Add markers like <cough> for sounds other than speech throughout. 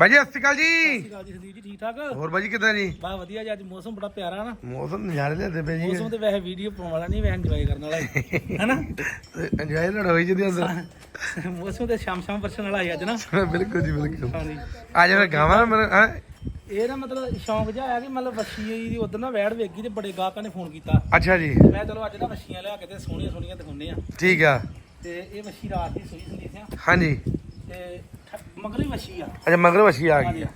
ਬਾਜੀ ਸਤਿ ਸ਼੍ਰੀ ਅਕਾਲ ਜੀ। ਸਤਿ ਸ਼੍ਰੀ ਅਕਾਲ ਜੀ ਸੰਦੀਪ ਜੀ ਠੀਕ ਠਾਕ? ਹੋਰ ਬਾਜੀ ਕਿਦਾਂ ਜੀ? ਬਾ ਵਧੀਆ ਜੀ ਅੱਜ ਮੌਸਮ ਬੜਾ ਪਿਆਰਾ ਨਾ। ਮੌਸਮ ਨਜ਼ਾਰੇ ਲੈਂਦੇ ਪਏ ਜੀ। ਮੌਸਮ ਤੇ ਵੈਸੇ ਵੀਡੀਓ ਪਾਉਣ ਵਾਲਾ ਨਹੀਂ ਵੈਸੇ ਇੰਜੋਏ ਕਰਨ ਵਾਲਾ ਹੈ। ਹੈਨਾ? ਇੰਜੋਏ ਲੜ ਹੋਈ ਜੀ ਅੰਦਰ ਮੌਸਮ ਤੇ ਸ਼ਾਮ ਸ਼ਾਮ ਵਰਸਣ ਵਾਲਾ ਹੈ ਅੱਜ ਨਾ। ਬਿਲਕੁਲ ਜੀ ਬਿਲਕੁਲ। ਹਾਂਜੀ। ਅੱਜ ਮੈਂ ਗਾਵਾਂ ਮੈਂ ਹਾਂ? ਇਹ ਨਾ ਮਤਲਬ ਸ਼ੌਂਕ ਜਿਹਾ ਆਇਆ ਕਿ ਮਤਲਬ ਵੱਛੀ ਦੀ ਉਧਰ ਨਾ ਵੈੜ ਵੇਗੀ ਤੇ ਬੜੇ ਗਾਹਕਾਂ ਨੇ ਫੋਨ ਕੀਤਾ। ਅੱਛਾ ਜੀ। ਮੈਂ ਚਲੋ ਅੱਜ ਨਾ ਵੱਛੀਆਂ ਲਿਆ ਕੇ ਤੇ ਸੋਹਣੀਆਂ ਸੋਹਣੀਆਂ ਦਿਖਾਉਨੇ ਆ ਠੀਕ ਆ। ਤੇ ਇਹ ਵੱਛੀ ਰਾਤ ਦੀ ਸੋਈ ਸੰਦੀਪ ਸਿੰਘ ਹਾਂਜੀ। ਤੇ ਠ- ਮਗਲੀ ਵੱਛੀ ਆ। ਅੱਛਾ ਮਗਰ ਵਸ਼ੀ ਆ ਗਈ ਆ।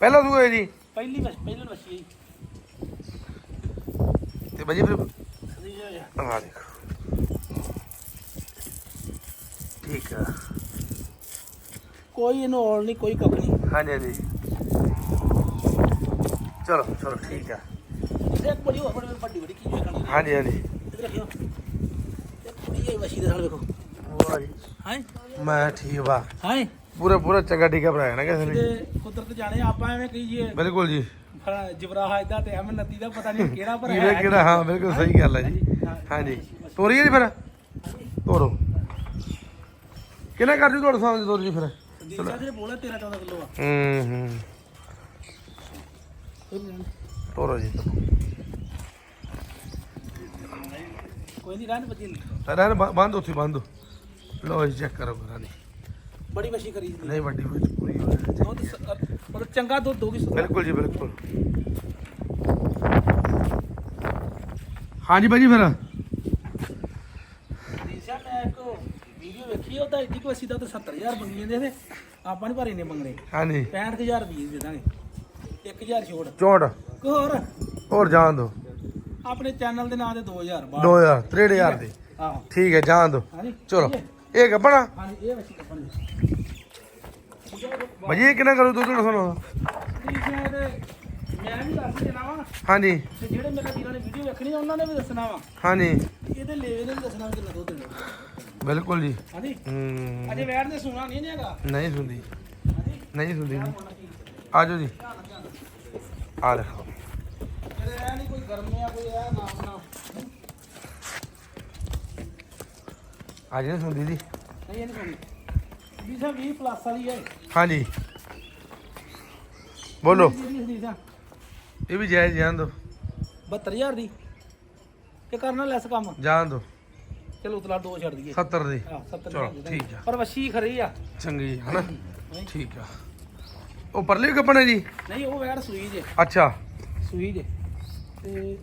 ਪਹਿਲਾ ਸੂਏ ਜੀ? ਪਹਿਲੀ ਵੱਛ ਪਹਿਲੀ ਵੱਛੀ ਤੇ ਬਾਜੀ ਫਿਰ ਆ। ਦੇਖੋ। ਠੀਕ ਆ। ਕੋਈ ਇਹਨੂੰ ਔਲ ਨਹੀਂ ਕੋਈ ਕਬਰ ਨਹੀਂ। ਹਾਂਜੀ ਹਾਂਜੀ। ਚਲੋ ਚਲੋ ਠੀਕ ਆ। ਇੱਕ ਬੜੀ ਹੋਰ ਬੜੀ ਵੱਡੀ ਵੱਡੀ ਕੀ ਹਾਂਜੀ ਹਾਂਜੀ। ਇੱਧਰ ਰੱਖਿਓ। ਇਹ ਕੁੜੀ ਵੱਛੀ ਦੇ ਨਾਲ ਵੇਖੋ। ਹਾਂ? ਮੈਂ ਠੀਕ ਵਾ ਹਾਂ? ਪੂਰਾ ਪੂਰਾ ਚੰਗਾ ਟੀਕਾ ਭਰਾਇਆ ਨਾ ਕਿਸੇ ਨੇ? ਤੇ ਕੁਦਰਤ ਜਾਣੇ ਆਪਾਂ ਐਵੇਂ ਕਹੀਏ। ਬਿਲਕੁਲ ਜੀ। ਫਲਾ ਜਬਰਾਹਾ ਇਦਾਂ ਤੇ ਐਵੇਂ ਨਦੀ ਦਾ ਪਤਾ ਨਹੀਂ ਕਿਹੜਾ ਪਰ ਕਿਹੜਾ ਕਿਹੜਾ? ਹਾਂ ਬਿਲਕੁਲ ਸਹੀ ਗੱਲ ਹੈ ਜੀ। ਹਾਂਜੀ ਤੋਰੀਏ ਜੀ ਫਿਰ? ਤੋਰੋ। ਕਿੰਨਾ ਕਰ ਜੂ ਤੁਹਾਡੇ ਸਾਹਮਣੇ ਤੋਰ ਜੀ ਫਿਰ? ਦੀਸਾ ਜਿਹੜੇ ਬੋਲੇ 13 14 ਕਿਲੋ ਆ। ਹੂੰ ਹੂੰ। ਤੋਰੋ ਜੀ ਕੋਈ ਨਹੀਂ ਰਹਿਣ ਬੱਜੀ ਰਹਿਣ ਬੰਦ ਉੱਥੇ ਬੰਦ। ਲੋ ਜੀ ਚੈੱਕ ਕਰੋ ਬੜੀ ਵਸ਼ੀ ਕਰੀ ਦੀ ਨਹੀਂ ਵੱਡੀ ਵਿੱਚ ਪੂਰੀ ਹੋ। ਦੁੱਧ ਸ- ਮਤਲਬ ਚੰਗਾ ਦੁੱਧ ਦੋਗੀ ਬਿਲਕੁਲ ਜੀ ਬਿਲਕੁਲ। ਹਾਂਜੀ ਭਾਜੀ ਫਿਰ। ਦੀਸਾ ਮੈਂ ਇੱਕ ਵੀਡੀਓ ਵੇਖੀ ਉਹਦਾ ਇੱਡੀ ਕੋ ਅਸੀਂ ਤਾਂ ਤੇ 70000 ਮੰਗੀ ਜਾਂਦੇ ਤੇ ਆਪਾਂ ਨਹੀਂ ਭਾਰੀ ਨੇ ਮੰਗਣੇ। ਹਾਂਜੀ। 65000 ਰੁਪਏ ਦੇ ਦਾਂਗੇ। 1000 ਛੋੜ ਕੋਈ ਹੋਰ। ਹੋਰ ਜਾਣ ਦੋ। ਆਪਣੇ ਚੈਨਲ ਦੇ ਨਾਂ ਤੇ 2000 ਬਾਅਦ 2000 3000 ਦੀ। ਆਹੋ। ਠੀਕ ਹੈ ਜਾਣ ਦੋ। ਹਾਂਜੀ ਚਲੋ। ਠੀਕ ਹੈ? ਇਹ ਗੱਬਣਾ? ਹਾਂਜੀ ਇਹ ਵਸ਼ੀ ਕੱਪਣ ਭਾਜੀ ਇਹ ਕਿੰਨਾ ਕਰੂ ਦੁੱਧ ਸੁਣੋ? ਦੀਸਾ ਤੇ ਮੈਂ ਵੀ ਦੱਸ ਦੇਣਾ ਵਾ। ਹਾਂਜੀ। ਤੇ ਜਿਹੜੇ ਮੇਰੇ ਵੀਰਾਂ ਨੇ ਵੀਡੀਓ ਵੇਖਣੀ ਆ, ਉਹਨਾਂ ਨੇ ਵੀ ਦੱਸਣਾ ਵਾ। ਹਾਂਜੀ। ਇਹਦੇ ਲੇਵੇ ਨੇ ਵੀ ਦੱਸਣਾ ਵੀ ਕਿੰਨਾ ਦੁੱਧ ਦਿੰਦਾ ਬਿਲਕੁਲ ਜੀ। ਹਾਂਜੀ? ਹੂੰ। ਅਜੇ ਵੈਟ ਦੇ ਸੁਣਾ ਨਹੀਂ ਹੈਗਾ। ਨਹੀਂ ਸੁਣਦੀ। ਹਾਂਜੀ? ਨਹੀਂ ਸੁਣਦੀ ਨਹੀਂ ਹੁਣ ਕੀ ਆ ਜਾਓ ਜੀ। ਆ ਦੇਖੋ। ਇਹਦੇ ਐ ਨਹੀਂ ਕੋਈ ਗਰਮ ਆ ਕੋਈ ਐ ਨਾ ਨਾ ਆ ਜੀ ਸੁਣਦੀ ਜੀ ਨਹੀਂ ਇਹ ਨਹੀਂ ਸੁਣੀ। ਵੀਸਾ 20 ਪਲੱਸ ਵਾਲੀ ਹੈ। ਹਾਂਜੀ। ਬੋਲੋ। ਜਿਹੜੀ ਇਹ ਵੀ ਜਾਇਜ਼ ਜਾਣ ਦੋ। 72000 ਦੀ। ਕਿ ਕਰਨਾ ਲੈਸ ਕੰਮ? ਜਾਣ ਦੋ। ਚਲੋ ਉਤਲਾ ਦੋ ਛੱਡ ਦਈਏ। 70 ਦੀ। ਹਾਂ 70 ਚਲੋ, ਠੀਕ ਆ। ਪਰ ਵਸ਼ੀ ਖਰੀ ਆ। ਚੰਗੀ ਹਨਾ? ਨਹੀਂ। ਠੀਕ ਆ। ਉਹ ਪਰਲੇ ਵੀ ਕੱਪਣੇ ਜੀ? ਨਹੀਂ ਉਹ ਵੈਟ ਸੂਈ ਜੇ। ਅੱਛਾ। ਸੂਈ ਜੇ। ਤੇ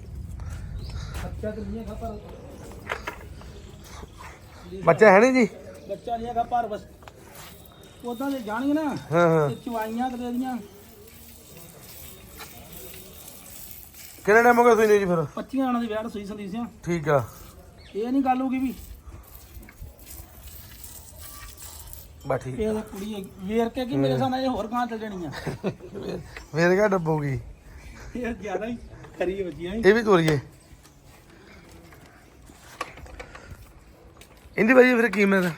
ਬੱਚਾ ਤੇ ਨਹੀਂ ਹੈਗਾ ਪਰ ਬੱਚਾ ਹੈ ਨਹੀਂ ਜੀ? ਬੱਚਾ ਨਹੀਂ ਹੈਗਾ ਪਰ ਬਸ ਉਦਾਂ ਦੇ ਜਾਣਗੇ ਨਾ ਹਾਂ ਹਾਂ। ਤੇ ਚਵਾਈਆਂ ਤੇ ਦੀਆਂ। ਕਿੰਨੇ ਟਾਈਮ ਹੋ ਗਿਆ ਜੀ ਫਿਰ? 25 ਆਣਾ ਦੀ ਵੈਟ ਸੂਈ ਸੰਦੀਪ ਸਿੰਘ। ਠੀਕ ਆ। ਇਹ ਨਹੀਂ ਗੱਲ ਹੋਗੀ ਵੀ। ਬਾ ਠੀਕ ਇਹ ਕੁੜੀ ਹੈਗੀ। ਵੇਰ ਕੇ ਕਿ ਮੇਰੇ ਸਾਹਮਣੇ ਇਹ ਹੋਰ ਗਾਂ ਚੱਲ ਜਾਣੀ ਆ ਮੇਰੇ ਘਰ ਡੱਬੂਗੀ। ਇਹ ਜ਼ਿਆਦਾ ਹੀ ਖਰੀ ਹੋ। ਜੀ ਇਹ ਵੀ ਤੋਰੀਏ। ਇੰਦੀ ਭਾਜੀ ਫਿਰ ਕੀਮਤ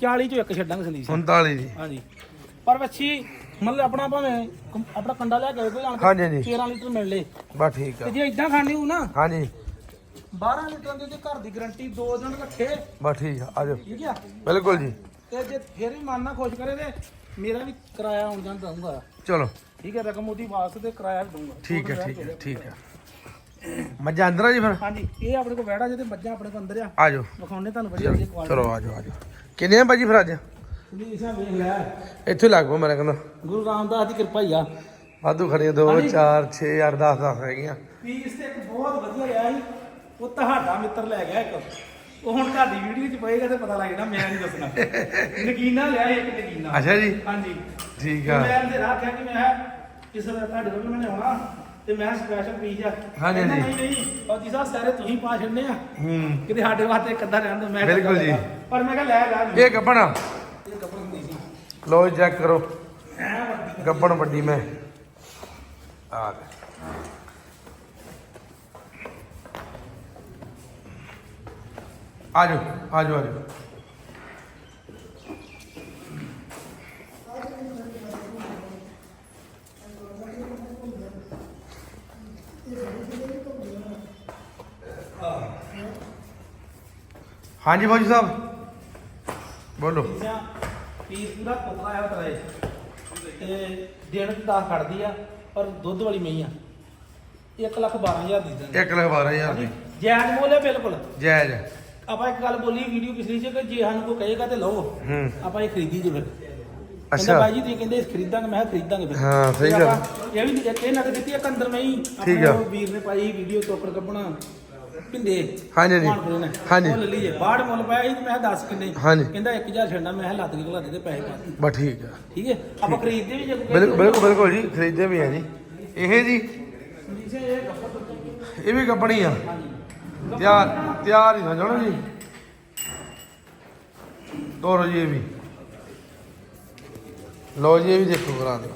40 ਚੋਂ ਇੱਕ ਛੱਡਾਂਗੇ ਸੰਦੀਪ ਸਿੰਘ। 39 ਦੀ ਹਾਂਜੀ। ਪਰ ਵੱਛੀ ਮਤਲਬ ਆਪਣਾ ਭਾਵੇਂ ਕੰ- ਆਪਣਾ ਕੰਡਾ ਲੈ ਕੇ ਕੋਈ ਆਣ ਹਾਂਜੀ ਹਾਂਜੀ। 13 ਲੀਟਰ ਮਿਲ ਲੇ। ਬਾ ਠੀਕ ਤੇ ਆ ਜੇ ਇਦਾਂ ਖਾਣੀ ਹੋ ਨਾ ਹਾਂਜੀ। 12 ਲੀਟਰ ਦੀ ਉਹਦੀ ਘਰ ਦੀ ਗਾਰੰਟੀ 2 ਦਿਨ ਰੱਖੇ। ਬਾ ਠੀਕ ਆ ਆਜੋ ਠੀਕ ਆ? ਬਿਲਕੁਲ ਜੀ। ਤੇ ਜੇ ਫਿਰ ਵੀ ਮਨ ਨਾ ਖੁਸ਼ ਕਰੇ ਤੇ ਮੇਰਾ ਵੀ ਕਿਰਾਇਆ ਆਉਣ ਜਾਣ ਦਊਂਗਾ। ਚਲੋ। ਠੀਕ ਹੈ ਰਕਮ ਉਹਦੀ ਵਾਸਤੇ ਤੇ ਕਿਰਾਇਆ ਵੀ ਦਊਂਗਾ। ਠੀਕ ਹੈ ਠੀਕ ਹੈ ਠੀਕ ਹੈ। ਮੱਝਾਂ ਅੰਦਰ ਆ ਜੀ ਫਿਰ? ਹਾਂਜੀ ਇਹ ਆਪਣੇ ਕੋਲ ਵੈੜਾ ਜੇ ਤੇ ਮੱਝਾਂ ਆਪਣੇ ਕੋਲ ਅੰਦਰ ਆ। ਆਜੋ ਵਿਖਾਉਣੇ ਤੁਹਾਨੂੰ ਵਧੀਆ ਵਧੀਆ ਕੁਆਲਿਟੀ ਚਲੋ ਆਜੋ ਆਜੋ ਕਿੰਨੇ ਆ ਭਾਜੀ ਫਿਰ ਅੱਜ? ਸੰਦੀਪ ਸਿੰਘ ਵੇਖ ਲੈ। ਇੱਥੇ ਲੱਗ ਪੋ ਮੇਰੇ ਕਹਿੰਦਾ ਗੁਰੂ ਰਾਮਦਾਸ ਦੀ ਕਿਰਪਾ ਹੀ ਆ। ਵਾਧੂ ਖੜੀਆਂ 2 4 6 8 10 10 ਹੈਗੀਆਂ। ਪੀਸ ਤੇ ਇੱਕ ਬਹੁਤ ਵਧੀਆ ਸੀ ਉਹ ਤੁਹਾਡਾ ਮਿੱਤਰ ਲੈ ਗਿਆ ਇੱਕ। ਉਹ ਹੁਣ ਤੁਹਾਡੀ ਵੀਡੀਓ 'ਚ ਪਏਗਾ ਤੇ ਪਤਾ ਲੱਗ ਜਾਣਾ ਮੈਂ ਨਹੀਂ ਦੱਸਣਾ। <laughs> ਨਗੀਨਾ ਲਿਆ ਇੱਕ ਨਗੀਨਾ। ਅੱਛਾ ਜੀ। ਹਾਂਜੀ। ਠੀਕ ਆ। ਮੈਂ ਤੇ ਰੱਖਿਆ ਕਿ ਮੈਂ ਕਿਸੇ ਦਾ ਤੁਹਾਡੇ ਕੋਲ ਮੈਂ ਆਉਣਾ ਤੇ ਮੈਂ ਸਪੈਸ਼ਲ ਪੀਸ ਆ। ਹਾਂਜੀ, ਕਹਿੰਦਾ ਹਾਂਜੀ। ਨਹੀਂ ਨਹੀਂ ਫੌਜੀ ਸਾਹਿਬ ਸਾਰੇ ਤੁਸੀਂ ਪਾ ਛੱਡਨੇ ਆ। ਹੂੰ। ਕਿਤੇ ਸਾਡੇ ਵਾਸਤੇ ਇੱਕ ਅੱਧਾ ਰਹਿਣ ਦੋ ਮੈਂ ਕਿਹਾ ਬਿਲਕੁਲ ਜੀ। ਪਰ ਮੈਂ ਕਿਹਾ ਲੈ ਲੈ। ਇਹ ਗੱਬਣਾ ਇਹ ਕੱਪੜੇ ਹੁੰਦੀ ਸੀ। ਲੋ ਚੈੱਕ ਕਰੋ। ਐ ਵੱਡੀ ਗੱਬਣ ਵੱਡੀ ਮੈਂ। ਆ ਲੈ। ਆਜੋ ਆਜੋ ਆਜੋ ਹਾਂਜੀ ਫੌਜੀ ਸਾਹਿਬ। ਬੋਲੋ। ਪੀਸ ਪੂਰਾ ਕੋਤਰਾ ਹੈ ਤਰੇ ਤੇ ਦਿਨ ਚ 10 ਖੜਦੀ ਆ ਪਰ ਦੁੱਧ ਵਾਲੀ ਮਈ ਆ। 1 ਲੱਖ 12000 ਦੀ ਦਿੰਦੇ 1 ਲੱਖ 12000 ਦੀ। ਜਾਇਜ਼ ਮੁੱਲ ਹੈ ਬਿਲਕੁਲ। ਜਾਇਜ਼ ਆਪਾਂ ਇੱਕ ਗੱਲ ਬੋਲੀ ਵੀਡੀਓ ਪਿਛਲੀ ਚ ਕਿ ਜੇ ਸਾਨੂੰ ਕੋਈ ਕਹੇਗਾ ਤੇ ਲਓ। ਆਪਾਂ ਇਹ ਖਰੀਦੀ ਜੀ ਫਿਰ। ਅੱਛਾ। ਬਾਈ ਜੀ ਤੁਸੀਂ ਕਹਿੰਦੇ ਇਸ ਖਰੀਦਾਂਗੇ ਮੈਂ ਖਰੀਦਾਂਗੇ ਫਿਰ। ਹਾਂ, ਸਹੀ ਗੱਲ। ਇਹ ਵੀ ਇਹ ਨਗ ਦਿੱਤੀ ਇੱਕ ਅੰਦਰ ਮੈਂ ਹੀ ਠੀਕ ਆ। ਵੀਰ ਨੇ ਪਾਈ ਵੀਡੀਓ ਤੋਕੜ ਕੱਢਣਾ। ਪਿੰਦੇ। ਹਾਂਜੀ, ਹਾਂਜੀ। ਮਾਨਪੁਰੇ ਨੇ। ਹਾਂਜੀ। ਉਹ ਲੈ ਲਈਏ। ਬਾੜ ਮੁੱਲ ਪਾਇਆ ਸੀ ਤੇ ਮੈਂ ਕਿਹਾ 10 ਕਿੰਨੇ। ਹਾਂਜੀ। ਕਹਿੰਦਾ 1000 ਛੱਡਣਾ ਮੈਂ ਕਿਹਾ ਲੱਤ ਕੇ ਘਲਾ ਦੇ ਤੇ ਪੈਸੇ ਪਾ ਦੇ ਬਸ ਠੀਕ ਆ। ਠੀਕ ਹੈ? ਆਪਾਂ ਖਰੀਦਦੇ ਵੀ ਜੇ ਕੋਈ ਬਿਲਕੁਲ ਬਿਲਕੁਲ ਬਿਲਕੁਲ ਜੀ ਖਰੀਦੇ ਵੀ ਆ ਜੀ। ਇਹ ਜੀ। ਇਹ ਵੀ ਕੰਪਨੀ ਆ। ਤਿਆਰ ਤਿਆਰ ਹੀ ਸਮਝੋ ਜੀ। ਤੋਰੋ ਜੀ ਇਹ ਵੀ। ਲਓ ਜੀ ਇਹ ਵੀ ਦੇਖੋ ਕਰਾ ਦਿਓ।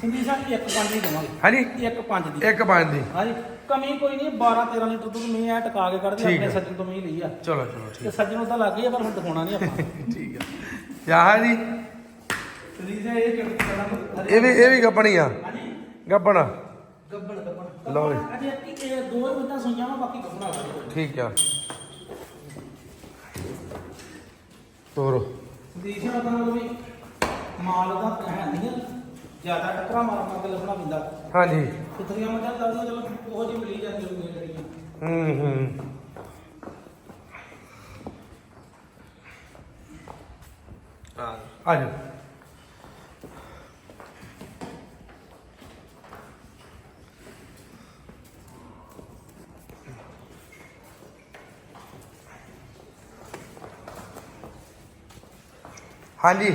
ਸਿੰਧੀ ਸਾਹਿਬ ਇੱਕ ਪੰਜ ਹੀ ਦੇਵਾਂਗੇ। ਹਾਂਜੀ? ਇੱਕ ਪੰਜ ਦੀ। ਇੱਕ ਪੰਜ ਦੀ। ਹਾਂਜੀ। ਕਮੀ ਕੋਈ ਨਹੀਂ 12 13 ਲੀਟਰ ਦੁੱਧ ਮੈਂ ਐ ਟਕਾ ਕੇ ਕੱਢਦੇ ਆਪਣੇ। ਸੱਜਣ ਤੋਂ ਮੈਂ ਲਈ ਆ। ਚਲੋ ਚਲੋ ਤੇ ਠੀਕ ਸੱਜਣ ਨੂੰ ਤਾਂ ਲੱਗ ਗਈ ਆ ਪਰ ਹੁਣ ਦਿਖਾਉਣਾ ਨਹੀਂ ਆਪਾਂ। <laughs> ਠੀਕ ਆ। ਕਿਆ ਹੈ ਜੀ ਇਹ ਕਿਹੜਾ ਕਰਾਂ ਇਹ ਵੀ ਇਹ ਵੀ ਕੰਪਨੀ ਆ। ਲਓ ਜੀ। ਅਜੇ ਦੋ ਬੰਦਾ ਵਾ ਬਾਕੀ ਗੱਬਣਾ ਵਾ। ਠੀਕ ਆ। ਤੋਰੋ। ਸੰਦੀਪ ਸਿੰਘ ਦਾ ਵੀ ਮਾਲ ਦਾ ਹੈ ਨਹੀਂ ਆ। ਜ਼ਿਆਦਾ ਟੱਕਰਾ ਮਾਰ ਮਾਰ ਕੇ ਲੱਭਣਾ ਪੈਂਦਾ। ਹਾਂਜੀ। ਸੁਥਰੀਆਂ ਮੱਝਾਂ ਤਾਂ ਚਲੋ ਉਹ ਜਿਹੀ ਮਿਲੀ ਜਾਂਦੀ ਹੁੰਦੀ ਜਿਹੜੀਆਂ ਹੂੰ ਹੂੰ। ਆ ਆਜੋ ਹਾਂਜੀ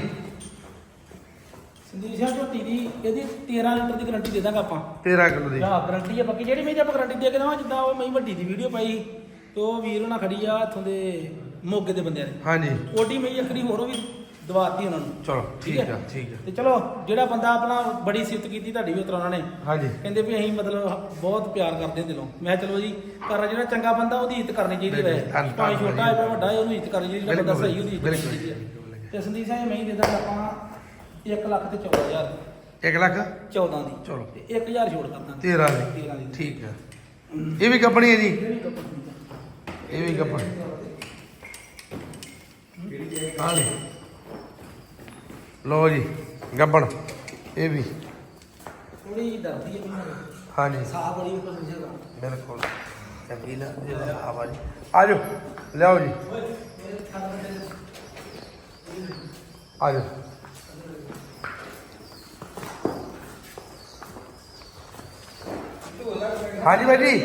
ਸੰਦੀਪ ਸਿੰਘ ਝੋਟੀ ਦੀ ਇਹਦੀ 13 ਲੀਟਰ ਦੀ ਗਾਰੰਟੀ ਦੇ ਦਾਂਗਾ ਆਪਾਂ। 13 ਕਿਲੋ ਦੀ। ਹਾਂ ਗਾਰੰਟੀ ਆ ਬਾਕੀ ਜਿਹੜੀ ਮੇਰੀ ਆਪਾਂ ਗਾਰੰਟੀ ਦੇ ਕੇ ਦਵਾਂ ਜਿੱਦਾਂ ਉਹ ਮੈਂ ਵੱਡੀ ਦੀ ਵੀਡੀਓ ਪਾਈ ਤੇ ਉਹ ਵੀਰ ਉਹਨਾਂ ਖੜੀ ਆ ਇੱਥੋਂ ਦੇ ਮੋਗੇ ਦੇ ਬੰਦਿਆਂ ਨੇ ਹਾਂਜੀ। ਓਡੀ ਮੇਰੀ ਅਖਰੀ ਹੋਰ ਉਹ ਵੀ ਦਵਾਤੀ ਉਹਨਾਂ ਨੂੰ। ਚਲੋ ਠੀਕ ਆ। ਠੀਕ ਆ। ਤੇ ਚਲੋ ਜਿਹੜਾ ਬੰਦਾ ਆਪਣਾ ਬੜੀ ਸਿਫਤ ਕੀਤੀ ਤੁਹਾਡੀ ਵੀ ਉਤਰਾ ਉਹਨਾਂ ਨੇ ਹਾਂਜੀ। ਕਹਿੰਦੇ ਵੀ ਅਸੀਂ ਮਤਲਬ ਬਹੁਤ ਪਿਆਰ ਕਰਦੇ ਦਿਲੋਂ। ਮੈਂ ਚਲੋ ਜੀ ਪਰ ਜਿਹੜਾ ਚੰਗਾ ਬੰਦਾ ਉਹਦੀ ਇੱਜ਼ਤ ਕਰਨੀ ਚਾਹੀਦੀ ਧੰਨ- ਭਾਵੇਂ ਛੋਟਾ ਹੈ ਭਾਵੇਂ ਵੱਡਾ ਹੈ ਉਹਨੂੰ ਇੱਜ਼ਤ ਕਰਨੀ ਚਾਹੀਦੀ ਹੈ ਬੰਦਾ ਸਹੀ ਉਹਦੀ ਇੱਜ਼ਤ ਕਰਨੀ ਚਾਹੀਦੀ। ਤੇ ਸੰਦੀਪ ਸਾਹਿਬ ਮੈਂ ਹੀ ਦੇ ਦਾਂਗਾ ਆਪਾਂ 1 ਲੱਖ ਤੇ 14000 1 ਲੱਖ? 14 ਦੀ। ਚਲੋ। ਤੇ 1000 ਛੋੜ ਕਰ ਦਾਂਗੇ 13 13 ਦੀ। ਠੀਕ ਆ ਇਹ ਵੀ ਕੰਪਨੀ ਹੈ ਜੀ? ਇਹ ਵੀ ਕੰਪਨੀ ਹਾਂ। ਜੀ ਲਓ ਜੀ ਗੱਬਣ ਇਹ ਵੀ। ਥੋੜੀ ਜਿਹੀ ਡਰਦੀ ਹੈ ਹਾਂਜੀ। ਸਾਹ ਬੜੀ ਬਿਲਕੁਲ। ਚੰਗੀ ਹੈ ਆਵਾਜ਼ ਆਜੋ ਲਿਆਓ ਜੀ। ਆਜੋ ਹਾਂਜੀ ਬਾਈ ਜੀ।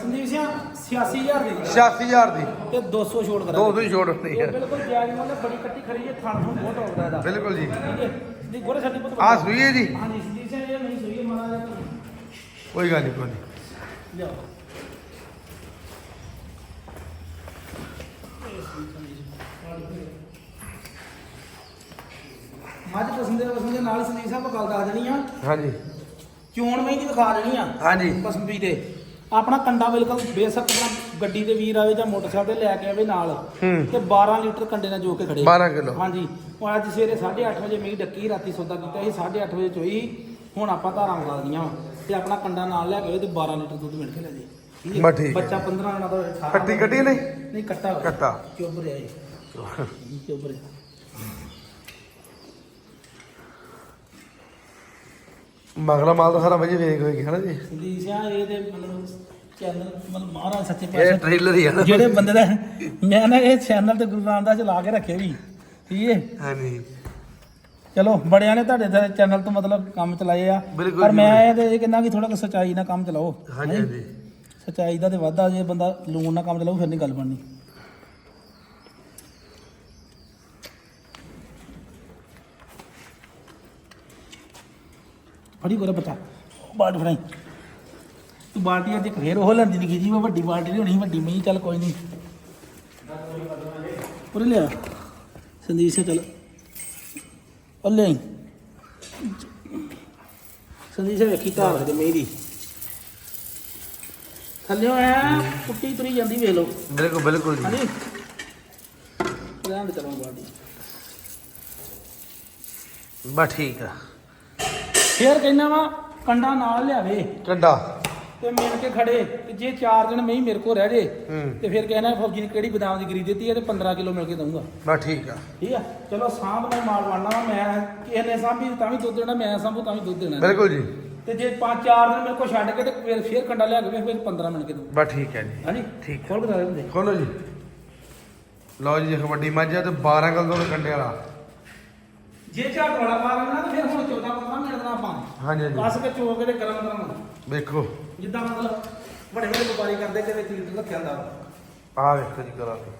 ਸੰਦੀਪ ਸਿੰਘ 86000 ਦੀ। 86000 ਦੀ। ਤੇ 200 ਛੋੜ ਦੋ ਸੌ ਹੀ ਛੋੜ ਨਹੀਂ ਇਹ ਹੈ ਬਿਲਕੁਲ ਜਾਇਜ਼ ਮੁੱਲ ਬੜੀ ਕੱਟੀ ਖਰੀ ਹੈ ਥਣ ਨੂੰ ਬਹੁਤ ਆਉਂਦਾ ਇਹਦਾ। ਬਿਲਕੁਲ ਜੀ। ਨਹੀਂ ਗੋਰੇ ਛੱਡੀ ਪੁੱਤ ਆ ਸੂਈ ਹੈ ਜੀ। ਹਾਂਜੀ ਸੰਦੀਪ ਸਿੰਘ ਇਹ ਨਹੀਂ ਸੂਈ ਮਹਾਰਾਜ ਕੋਈ ਗੱਲ ਨਹੀਂ ਕੋਈ ਨਹੀਂ। ਲਿਆਓ। ਮੱਝ ਪਸੰਦ ਦੇ ਪਸੰਦ ਦੇ ਨਾਲ ਸੰਦੀਪ ਸਾਹਿਬ ਗੱਲ ਦੱਸ ਦੇਣੀ ਆ। ਹਾਂਜੀ। ਚੋਣ ਮਹੀਂ ਦੀ ਵਿਖਾ ਦੇਣੀ ਆ। ਹਾਂਜੀ। ਪਸੰਦੀ ਤੇ। ਆਪਣਾ ਕੰਡਾ ਬਿਲਕੁਲ ਬੇਸ਼ੱਕ ਆਪਣਾ ਗੱਡੀ ਤੇ ਵੀਰ ਆਵੇ ਜਾਂ ਮੋਟਰਸਾਈਕਲ ਤੇ ਲੈ ਕੇ ਆਵੇ ਨਾਲ ਹੂੰ। ਤੇ 12 ਲੀਟਰ ਕੰਡੇ ਨਾਲ ਜੋ ਕੇ ਖੜੇ 12 ਕਿਲੋ। ਹਾਂਜੀ। ਉਹ ਅੱਜ ਸਵੇਰੇ 8:30 ਵਜੇ ਮੇਰੀ ਡੱਕੀ ਰਾਤੀ ਸੌਦਾ ਕੀਤਾ ਸੀ 8:30 ਵਜੇ ਚੋਈ। ਹੁਣ ਆਪਾਂ ਧਾਰਾਂ ਮੰਗਾ ਦੀਆਂ ਵਾਂ। ਤੇ ਆਪਣਾ ਕੰਡਾ ਨਾਲ ਲੈ ਕੇ ਆਵੇ ਤੇ 12 ਲੀਟਰ ਦੁੱਧ ਮਿਲ ਕੇ ਲੈ ਜੇ ਠੀਕ ਹੈ? ਬਸ ਠੀਕ ਹੈ। ਬੱਚਾ 15 ਦਿਨਾਂ ਦਾ 18 ਕੱਟੀ ਕੱਟੀ ਨਹੀਂ? ਨਹੀਂ ਕੱਟਾ ਵਾ। ਕੱਟਾ। ਚੁੱਪ ਰਿਹਾ ਇਹ। ਚੁੱਪ ਰਿਹਾ। ਮਗਲਾ ਮਾਲ ਤਾਂ ਸਾਰਾ ਵਜੇ ਵੇਖ ਹੋਏਗੀ ਹਨਾ ਜੀ। ਸੰਦੀਪ ਸਿੰਘ ਇਹ ਤੇ ਮਤਲਬ ਚੈਨਲ ਮਤਲਬ ਮਹਾਰਾਜ ਸੱਚੇ ਇਹ ਪਾਤਸ਼ਾਹ ਟ੍ਰੇਲਰ ਹੀ ਆ। ਨਾ ਜਿਹੜੇ ਬੰਦੇ ਦਾ ਮੈਂ ਨਾ ਇਹ ਚੈਨਲ ਤੇ ਗੁਰੂ ਰਾਮਦਾਸ ਚ ਲਾ ਕੇ ਰੱਖੇ ਵੀ ਠੀਕ ਹੈ? ਹਾਂਜੀ ਚਲੋ ਬੜਿਆਂ ਨੇ ਤੁਹਾਡੇ ਦਾ ਚੈਨਲ ਤੋਂ ਮਤਲਬ ਕੰਮ ਚਲਾਏ ਆ। ਬਿਲਕੁਲ ਪਰ ਜੀ, ਮੈਂ ਇਹ ਤੇ ਇਹ ਕਹਿੰਦਾ ਕਿ ਥੋੜਾ ਕੁ ਸਚਾਈ ਨਾਲ ਕੰਮ ਚਲਾਓ ਹਾਂਜੀ ਹੈਂ? ਹਾਂਜੀ। ਸਚਾਈ ਦਾ ਤੇ ਵਾਧਾ ਜੇ ਬੰਦਾ ਲੂਣ ਨਾਲ ਕੰਮ ਚਲਾਊ ਫਿਰ ਨਹੀਂ ਗੱਲ ਬਣਨੀ। ਫੜੀ ਕੋਰੇ ਬੱਚਾ। ਬਾਲਟੀ ਫੜਾਈ। ਤੂੰ ਬਾਲਟੀ ਅੱਜ ਫੇਰ ਉਹ ਲੈਂਦੀ ਨਹੀਂ ਜੀ ਮੈਂ ਵੱਡੀ ਬਾਲਟੀ ਸੀ, ਵੱਡੀ ਮਈ ਚੱਲ ਕੋਈ ਨਹੀਂ ਉਰੇ ਲਿਆ। ਸੰਦੀਪ ਸਿੰਘ ਚੱਲ। ਅੱਲੇ ਸੰਦੀਪ ਵੇਖੀ ਧਾਰ ਦੇ ਦੀ। ਥੱਲਿਓ ਐ ਕੁੱਟੀ ਤੁਰੀ ਜਾਂਦੀ ਵੇਖ ਲਓ। ਬਿਲਕੁਲ ਬਿਲਕੁਲ ਜੀ। ਹਾਂਜੀ। ਰਹਿਣ ਦੇ ਚਲੋ ਬਾਡੀ ਬਸ ਠੀਕ ਆ। ਫੇਰ ਕਹਿੰਦਾ ਵਾ ਕੰਡਾ ਨਾਲ ਲਿਆਵੇ। ਕੰਡਾ। ਤੇ ਮਿਲ ਕੇ ਖੜੇ ਤੇ ਜੇ ਚਾਰ ਦਿਨ ਮਹੀਂ ਮੇਰੇ ਕੋਲ ਰਹਿ ਜੇ ਤੇ ਫਿਰ ਕਹਿਣਾ ਫੌਜੀ ਨੇ ਕਿਹੜੀ ਬਦਾਮ ਦੀ ਗਰੀ ਦਿੱਤੀ ਹੈ ਤੇ 15 ਕਿਲੋ ਮਿਲ ਕੇ ਦਊਂਗਾ। ਬਸ ਠੀਕ ਆ। ਠੀਕ ਆ? ਚਲੋ ਸਾਂਭ ਨਾਲ ਮਾਲ ਬਣਨਾ ਵਾ ਮੈਂ ਕਿਸੇ ਨੇ ਸਾਂਭੀ ਤਾਂ ਵੀ ਦੁੱਧ ਦੇਣਾ ਮੈਂ ਸਾਂਭੂ ਤਾਂ ਵੀ ਦੁੱਧ ਦੇਣਾ। ਬਿਲਕੁਲ ਜੀ। ਤੇ ਜੇ ਪੰਜ ਚਾਰ ਦਿਨ ਮੇਰੇ ਕੋਲ ਛੱਡ ਕੇ ਤੇ ਫਿਰ ਫੇਰ ਕੰਡਾ ਲਿਆ ਕੇ ਫਿਰ 15 ਮਿੰਟ ਕੇ ਦਊਂ ਬਸ ਠੀਕ ਹੈ ਜੀ। ਹਾਂਜੀ? ਠੀਕ। ਖੋਲ ਕੇ ਦਿੰਦੇ। ਖੋਲੋ ਜੀ। ਲਓ ਜੀ ਵੱਡੀ ਮੱਝ ਤੇ 12 ਕਿਲੋ ਦੇ ਕੰਡੇ ਵਾਲਾ। ਜੇ ਝਾੜ ਵਾਲਾ ਪਾ ਲੈਣਾ ਤੇ ਫਿਰ ਹੁਣ 14 15 ਮਿੰਟ ਦਾ ਆਪਾਂ ਹਾਂਜੀ ਹਾਂਜੀ। ਕੱਸ ਕੇ ਚੋਕ ਕੇ ਤੇ ਗਰਮ ਗਰਮ ਵੇਖੋ। ਜਿੱਦਾਂ ਮਤਲਬ ਵੱਡੇ ਵੱਡੇ ਵਪਾਰੀ ਕਰਦੇ ਕਿ ਚੀਜ਼ ਰੱਖਿਆ ਹੁੰਦਾ। ਆਹ ਵੇਖੋ ਜੀ ਕਰਾ ਕੇ।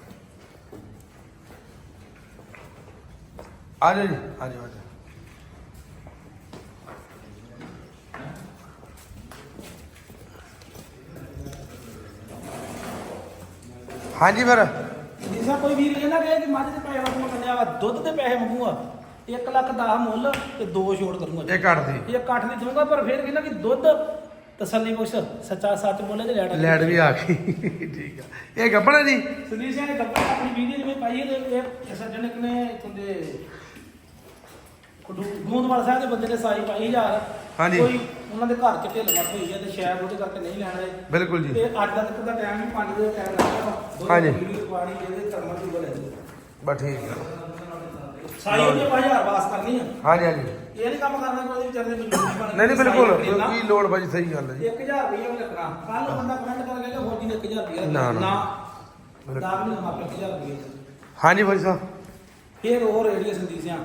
ਆ ਜਾਓ ਜੀ ਆ ਜਾਓ ਆ ਜਾਓ। ਹਾਂਜੀ ਫਿਰ। ਜਿਸ ਤਰ੍ਹਾਂ ਕੋਈ ਵੀਰ ਕਹਿੰਦਾ ਕਿ ਮੱਝ ਦੇ ਪੈਸੇ ਵਾਂਗੂ ਮੰਗਿਆ ਵਾ ਦੁੱਧ ਦੇ ਪੈਸੇ ਮੰਗੂਗਾ 1 ਲੱਖ 10 ਮੁੱਲ ਤੇ 2 ਛੋੜ ਕਰੂੰਗਾ। ਇਹ ਕੱਟਦੀ ਇਹ ਕੱਠ ਨਹੀਂ ਦਊਂਗਾ ਪਰ ਫਿਰ ਕਹਿੰਦਾ ਕਿ ਦੁੱਧ ਤਸੱਲੀ ਬਖਸ਼ ਸੱਚਾ ਸੱਚ ਬੋਲੇ ਤੇ ਲੈਟ ਲੈਟ ਵੀ ਆ ਗਈ। ਠੀਕ ਆ। ਇਹ ਗੱਬਣਾ ਜੀ? ਸੁਨੀਲ ਸਿੰਘ ਨੇ ਕੱਪੜਾ ਆਪਣੀ ਵੀਡੀਓ ਜਿਵੇਂ ਪਾਈ ਹੈ ਤੇ ਇਹ ਸੱਜਣ ਇੱਕ ਨੇ ਤੁੰਦੇ ਗੋਂਦਵਾਲ ਸਾਹਿਬ ਦੇ ਬੰਦੇ ਨੇ ਸਾਈ ਪਾਈ ਹਜ਼ਾਰ ਹਾਂਜੀ। ਕੋਈ ਉਹਨਾਂ ਦੇ ਘਰ ਚ ਢਿੱਲ ਮੱਠ ਹੋਈ ਹੈ ਤੇ ਸ਼ਾਇਦ ਉਹਦੇ ਕਰਕੇ ਨਹੀਂ ਲੈਣ ਰਹੇ ਬਿਲਕੁਲ ਜੀ। ਤੇ ਅੱਜ ਤੱਕ ਦਾ ਟਾਈਮ ਵੀ 5 ਦੇ ਟਾਈਮ ਲੱਗਿਆ ਵਾ। ਹਾਂਜੀ। ਵੀਡੀਓ ਪਾਣੀ ਜਿਹਦੇ ਕਰਮਾਂ ਦੀ ਬਸ ਠੀਕ ਆ। ਸਾਈ ਉਹਦੇ 5000 ਵਾਸ ਕਰਨੀ ਆ। ਹਾਂਜੀ ਹਾਂਜੀ। ਇਹ ਨਹੀਂ ਕੰਮ ਕਰਨਾ ਕਿ ਉਹਦੇ ਵਿਚਾਰੇ ਦੇ ਬਿਲਕੁਲ ਨਹੀਂ ਨਹੀਂ ਬਿਲਕੁਲ। ਕੀ ਲੋੜ ਭਾਜੀ ਸਹੀ ਗੱਲ ਹੈ ਜੀ। 1000 ਰੁਪਏ ਉਹ ਲੱਗਣਾ ਕੱਲ ਬੰਦਾ ਕਮੈਂਟ ਕਰ ਗਿਆ ਫੌਜੀ ਨੇ 1000 ਰੁਪਏ ਨਾ, ਨਾ। ਦਾਗ ਨਹੀਂ ਮਾਪੇ 1000 ਰੁਪਏ ਹਾਂਜੀ ਭਾਜੀ ਸਾਹਿਬ। ਫਿਰ ਉਹ ਸੰਦੀਪ ਸਿਆ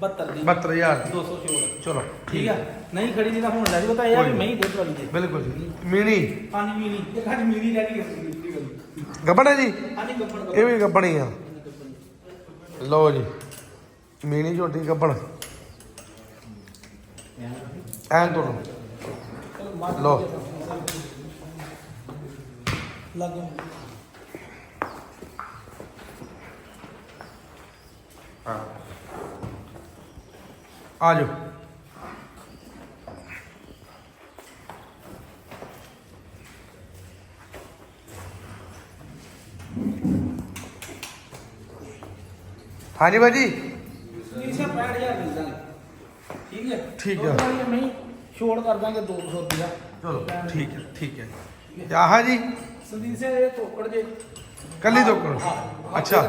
72 ਦੀ। 72000 ਦੀ। 200 ਛੋੜ ਚਲੋ ਠੀਕ ਆ? ਨਹੀਂ ਖੜੀ ਜਿਹਦਾ ਹੁਣ ਲੈ ਜੀ ਤਾਂ ਇਹ ਆ ਵੀ ਕੋਈ ਮੈਂ ਹੀ ਦੁੱਧ ਵਾਲੀ ਦੇ ਬਿਲਕੁਲ ਜੀ। ਮੀਣੀ। ਹਾਂਜੀ ਮੀਨੀ ਇਹ ਖਾਲੀ ਮੀਨੀ ਰਹਿ ਗਈ ਗੱਬਣਾ ਜੀ? ਹਾਂਜੀ ਇਹ ਵੀ ਗੱਬਣੀ ਆ। ਲਓ ਜੀ। ਮੀਣੀ ਝੋਟੀ ਕੱਪੜ ਐਨ ਤੋੜੋ। ਲਓ। ਲੱਗ ਆ ਜਾਓ। ਹਾਂਜੀ ਭਾਜੀ ਇਹ ਸਭ 65000 ਮਿਲ ਜਾਣਗੇ ਠੀਕ ਹੈ। ਦੁੱਧ ਵਾਲੀ ਨਹੀਂ ਛੋੜ ਕਰ ਦਾਂਗੇ 200 ਰੁਪਇਆ ਚਲੋ ਠੀਕ ਹੈ ਠੀਕ ਹੈ ਤੇ ਆਹ ਜੀ। ਸੰਦੀਪ ਸਿੰਘ ਇਹ ਤੋਕੜ ਜੇ। ਕੱਲੀ ਦੋ ਕਰੋ ਹਾਂ। ਅੱਛਾ।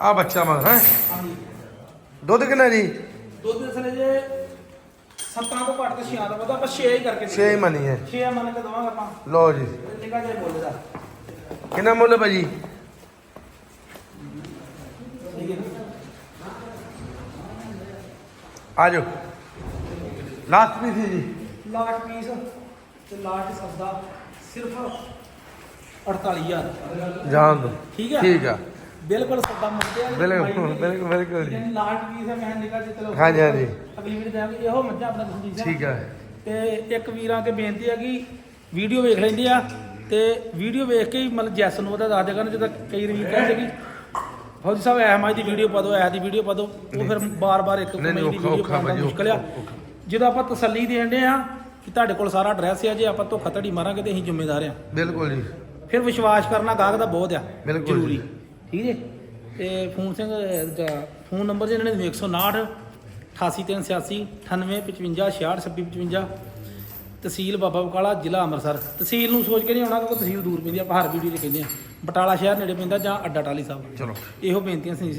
ਆ ਬੱਚਾ ਮਗਰ ਹੈ? ਹਾਂਜੀ। ਦੁੱਧ ਕਿੰਨਾ ਜੀ? ਦੁੱਧ ਥਲੇ ਜੇ ਸੱਤਾਂ ਤੋਂ ਘੱਟ ਤੇ ਛਿਆਂ ਦਾ ਪਤਾ ਆਪਾਂ 6 ਹੀ ਕਰਕੇ 6 ਮਨੀ ਹੈ 6 ਮੰਨ ਕੇ ਦਵਾਂਗੇ ਆਪਾਂ। ਲਓ ਜੀ। ਨਿਕਾ ਜੇ ਬੋਲੇ ਦਾ। ਕਿੰਨਾ ਮੁੱਲ ਹੈ ਭਾਜੀ? ਠੀਕ ਹੈ। ਆ ਜਾਓ। ਲਾਸਟ ਪੀਸ ਹੈ ਜੀ। ਲਾਟ ਪੀਸ ਤੇ ਲਾਟ ਸੌਦਾ ਸਿਰਫ 48000 ਜਾਣ ਦੋ। ਠੀਕ ਹੈ? ਠੀਕ ਆ। ਬਿਲਕੁਲ ਸੌਦਾ ਮੁੱਕਦੇ ਆ ਬਿਲਕੁਲ ਬਿਲਕੁਲ ਬਿਲਕੁਲ ਜੀ। ਲਾਟ ਪੀਸ ਹੈ ਮੈਂ ਨਿਕਾ ਜੇ ਚਲੋ ਹਾਂਜੀ, ਹਾਂਜੀ। ਅਗਲੀ ਵੀਡੀਓ ਦੇਵਾਂਗੇ। ਇਹੋ ਮੱਝਾਂ ਆਪਣਾ ਸਿੰਘ ਠੀਕ ਆ। ਤੇ ਇੱਕ ਵੀਰਾਂ ਕੇ ਬੇਨਤੀ ਹੈ ਕਿ ਵੀਡੀਓ ਵੇਖ ਲੈਂਦੇ ਆ। ਤੇ ਵੀਡੀਓ ਵੇਖ ਕੇ ਹੀ ਮਤਲਬ ਜੈਸ ਨੂੰ ਉਹਦਾ ਦੱਸ ਦੇਗਾ ਨਾ ਜਦੋਂ ਕਈ ਵੀਰ ਕਹਿੰਦੇ ਕਿ ਫੌਜੀ ਸਾਹਿਬ ਐ ਮਾਈ ਦੀ ਵੀਡੀਓ ਪਾ ਦਿਓ ਐ ਦੀ ਵੀਡੀਓ ਪਾ ਦਿਓ। ਉਹ ਫਿਰ ਬਾਰ-ਬਾਰ ਇੱਕ ਔਖਾ- ਵੀਡੀਓ ਔਖਾ ਪਾਉਣਾ ਮੁਸ਼ਕਲ ਆ। ਜਦੋਂ ਆਪਾਂ ਤਸੱਲੀ ਦੇਣ ਦੇ ਆ ਕਿ ਤੁਹਾਡੇ ਕੋਲ ਸਾਰਾ ਐਡਰੈਸ ਆ ਜੇ ਆਪਾਂ ਧੋਖਾ ਧੜੀ ਮਾਰਾਂਗੇ ਤੇ ਅਸੀਂ ਜ਼ਿੰਮੇਦਾਰ ਆ ਬਿਲਕੁਲ ਜੀ। ਫਿਰ ਵਿਸ਼ਵਾਸ ਕਰਨਾ ਗਾਹਕ ਦਾ ਬਹੁਤ ਆ ਬਿਲਕੁਲ ਜ਼ਰੂਰੀ। ਠੀਕ ਹੈ ਤੇ ਫੋਨ ਸਿੰਘ ਦਾ ਫੋਨ ਨੰਬਰ ਜੇ ਇਹਨਾਂ ਨੇ 159 88386 9855 6655 ਤਹਿਸੀਲ ਬਾਬਾ ਬਕਾਲਾ ਜ਼ਿਲ੍ਹਾ ਅੰਮ੍ਰਿਤਸਰ। ਤਹਿਸੀਲ ਨੂੰ ਸੋਚ ਕੇ ਨਹੀਂ ਆਉਣਾ ਕਿਉਂਕਿ ਤਹਿਸੀਲ ਦੂਰ ਪੈਂਦੀ ਆ ਆਪਾਂ ਹਰ ਵੀਡੀਓ 'ਚ ਕਹਿੰਦੇ ਆ। ਬਟਾਲਾ ਸ਼ਹਿਰ ਨੇੜੇ ਪੈਂਦਾ ਜਾਂ ਅੱਡਾ ਟਾਲੀ ਸਾਹਿਬ। ਚਲੋ। ਇਹੋ ਬੇਨਤੀਆਂ ਸੀ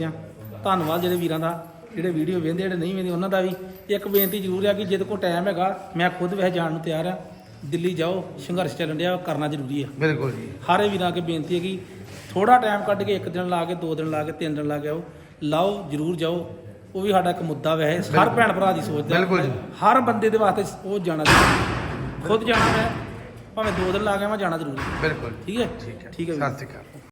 ਧੰਨਵਾਦ ਜਿਹੜੇ ਵੀਰਾਂ ਦਾ। ਜਿਹੜੇ ਵੀਡੀਓ ਵੇਖਦੇ ਜਿਹੜੇ ਨਹੀਂ ਵੇਖਦੇ ਉਹਨਾਂ ਦਾ ਵੀ ਇੱਕ ਬੇਨਤੀ ਜ਼ਰੂਰ ਹੈ ਕਿ ਜਿਹਦੇ ਕੋਲ ਟਾਈਮ ਹੈਗਾ ਮੈਂ ਖੁਦ ਵੈਸੇ ਜਾਣ ਨੂੰ ਤਿਆਰ ਆ। ਦਿੱਲੀ ਜਾਓ ਸੰਘਰਸ਼ ਚੱਲਣ ਡਿਆ ਕਰਨਾ ਜ਼ਰੂਰੀ ਆ। ਬਿਲਕੁਲ ਜੀ। ਸਾਰੇ ਵੀਰਾਂ ਕੇ ਬੇਨਤੀ ਹੈ ਕਿ ਥੋੜਾ ਟਾਈਮ ਕੱਢ ਕੇ ਇੱਕ ਦਿਨ ਲਾ ਕੇ ਦੋ ਦਿਨ ਲਾ ਕੇ ਤਿੰਨ ਦਿਨ ਲਾ ਕੇ ਆਓ। ਲਾਓ ਜਰੂਰ ਜਾਓ। ਉਹ ਵੀ ਸਾਡਾ ਇੱਕ ਮੁੱਦਾ ਵੈਸੇ ਹਰ ਭੈਣ ਭਰਾ ਦੀ ਸੋਚ ਦਾ ਬਿਲਕੁਲ ਜੀ। ਹਰ ਬੰਦੇ ਦੇ ਵਾਸਤੇ ਉਹ ਜਾਣਾ ਜ਼ਰੂਰੀ ਖੁਦ ਜਾਣਾ ਹੈ ਭਾਵੇਂ ਦੋ ਦਿਨ ਲਾ ਕੇ ਮੈਂ ਜਾਣਾ ਜ਼ਰੂਰੀ ਬਿਲਕੁਲ। ਠੀਕ ਹੈ? ਠੀਕ ਹੈ। ਹੈ। ਸਤਿ ਸ਼੍ਰੀ ਅਕਾਲ।